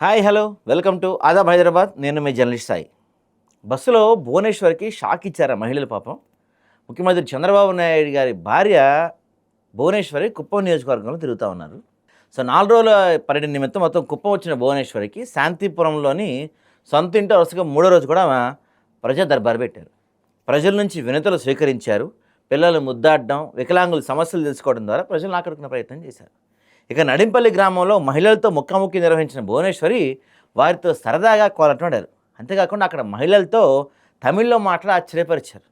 Hi hello. Welcome to Adaab Hyderabad. నేను మీ journalist Sai. బస్సులో భువనేశ్వర్కి షాక్ ఇచ్చారు మహిళల పాపం? ముఖ్యమంత్రి చంద్రబాబు నాయుడు గారి భార్య భువనేశ్వరి కుప్పం నియోజకవర్గంలో తిరుగుతూ ఉన్నారు. సో నాలుగు రోజుల పర్యటన నిమిత్తం మొత్తం కుప్పం వచ్చిన భువనేశ్వరికి శాంతిపురంలోని సొంత ఇంటి వరుసగా మూడో రోజు కూడా ప్రజా దర్బారు పెట్టారు. ప్రజల నుంచి వినతులు స్వీకరించారు. పిల్లలు ముద్దాడడం వికలాంగుల సమస్యలు తెలుసుకోవడం ద్వారా ప్రజలను ఆకట్టుకునే ప్రయత్నం చేశారు. ఇక నడింపల్లి గ్రామంలో మహిళలతో ముఖాముఖి నిర్వహించిన భువనేశ్వరి వారితో సరదాగా కోలటమాడారు అంతేకాకుండా అక్కడ మహిళలతో తమిళ్ళో మాట్లాడి ఆశ్చర్యపరిచారు.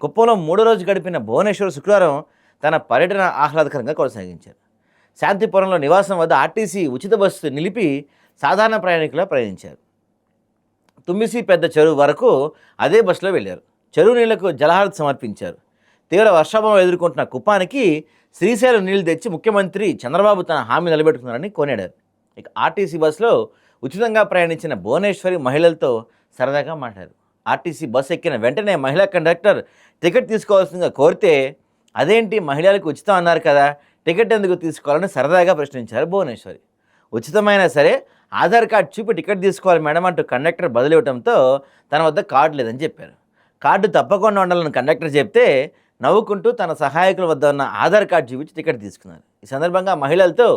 కుప్పంలో మూడో రోజు గడిపిన భువనేశ్వర్ శుక్రవారం తన పర్యటన ఆహ్లాదకరంగా కొనసాగించారు. శాంతిపురంలో నివాసం వద్ద ఆర్టీసీ ఉచిత బస్సు నిలిపి సాధారణ ప్రయాణికులు ప్రయాణించారు. తుమ్మిసి పెద్ద చెరువు వరకు అదే బస్సులో వెళ్ళారు. చెరువు నీళ్ళకు జలహారతి సమర్పించారు. తీవ్ర వర్షాభావం ఎదుర్కొంటున్న కుప్పానికి శ్రీశైలం నీళ్ళు తెచ్చి ముఖ్యమంత్రి చంద్రబాబు తన హామీ నిలబెట్టుకున్నారని కొనియాడారు ఇక ఆర్టీసీ బస్సులో ఉచితంగా ప్రయాణించిన భువనేశ్వరి మహిళలతో సరదాగా మాట్లాడారు. ఆర్టీసీ బస్సు ఎక్కిన వెంటనే మహిళా కండక్టర్ టికెట్ తీసుకోవాల్సిందిగా కోరితే అదేంటి మహిళలకు ఉచితం అన్నారు కదా టికెట్ ఎందుకు తీసుకోవాలని సరదాగా ప్రశ్నించారు భువనేశ్వరి. ఉచితమైనా సరే ఆధార్ కార్డు చూపి టికెట్ తీసుకోవాలి మేడం అంటూ కండక్టర్ బదిలివ్వడంతో తన వద్ద కార్డు లేదని చెప్పారు. కార్డు తప్పకుండా ఉండాలని కండక్టర్ చెప్తే నవ్వుకుంటూ తన సహాయకుల వద్ద ఉన్న ఆధార్ కార్డు చూపించి టికెట్ తీసుకున్నారు. ఈ సందర్భంగా మహిళలతో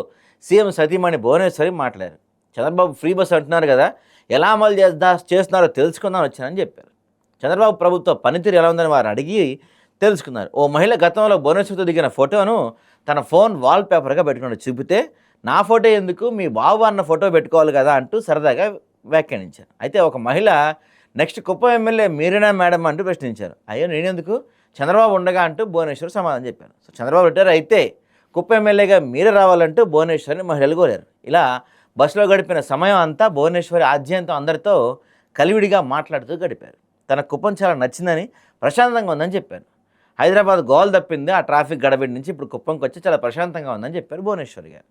సీఎం సతీమణి భువనేశ్వరి మాట్లాడారు. చంద్రబాబు ఫ్రీ బస్ అంటున్నారు కదా ఎలా అమలు చేద్దా చేస్తున్నారో తెలుసుకుందాం వచ్చానని చెప్పారు. చంద్రబాబు ప్రభుత్వ పనితీరు ఎలా ఉందని వారు అడిగి తెలుసుకున్నారు. ఓ మహిళ గతంలో భువనేశ్వర్తో దిగిన ఫోటోను తన ఫోన్ వాల్ పేపర్గా పెట్టుకుని చూపితే నా ఫోటో ఎందుకు? మీ బాబు అన్న ఫోటో పెట్టుకోవాలి కదా అంటూ సరదాగా వ్యాఖ్యానించారు. అయితే ఒక మహిళ నెక్స్ట్ కుప్పం ఎమ్మెల్యే మీరేనా మేడం అంటూ ప్రశ్నించారు. అయ్యో నేనెందుకు? చంద్రబాబు ఉండగా అంటూ భువనేశ్వర్ సమాధానం చెప్పారు. సో చంద్రబాబు రిటైర్ అయితే కుప్ప ఎమ్మెల్యేగా మీరే రావాలంటూ భువనేశ్వర్ని మహిళలు కోరారు. ఇలా బస్సులో గడిపిన సమయం అంతా భువనేశ్వరి ఆద్యంతం అందరితో కలివిడిగా మాట్లాడుతూ గడిపారు. తన కుప్పం చాలా నచ్చిందని ప్రశాంతంగా ఉందని చెప్పారు. హైదరాబాద్ గోల్ తప్పింది ఆ ట్రాఫిక్ గడబడి నుంచి ఇప్పుడు కుప్పంకి వచ్చి చాలా ప్రశాంతంగా ఉందని చెప్పారు భువనేశ్వరి గారు.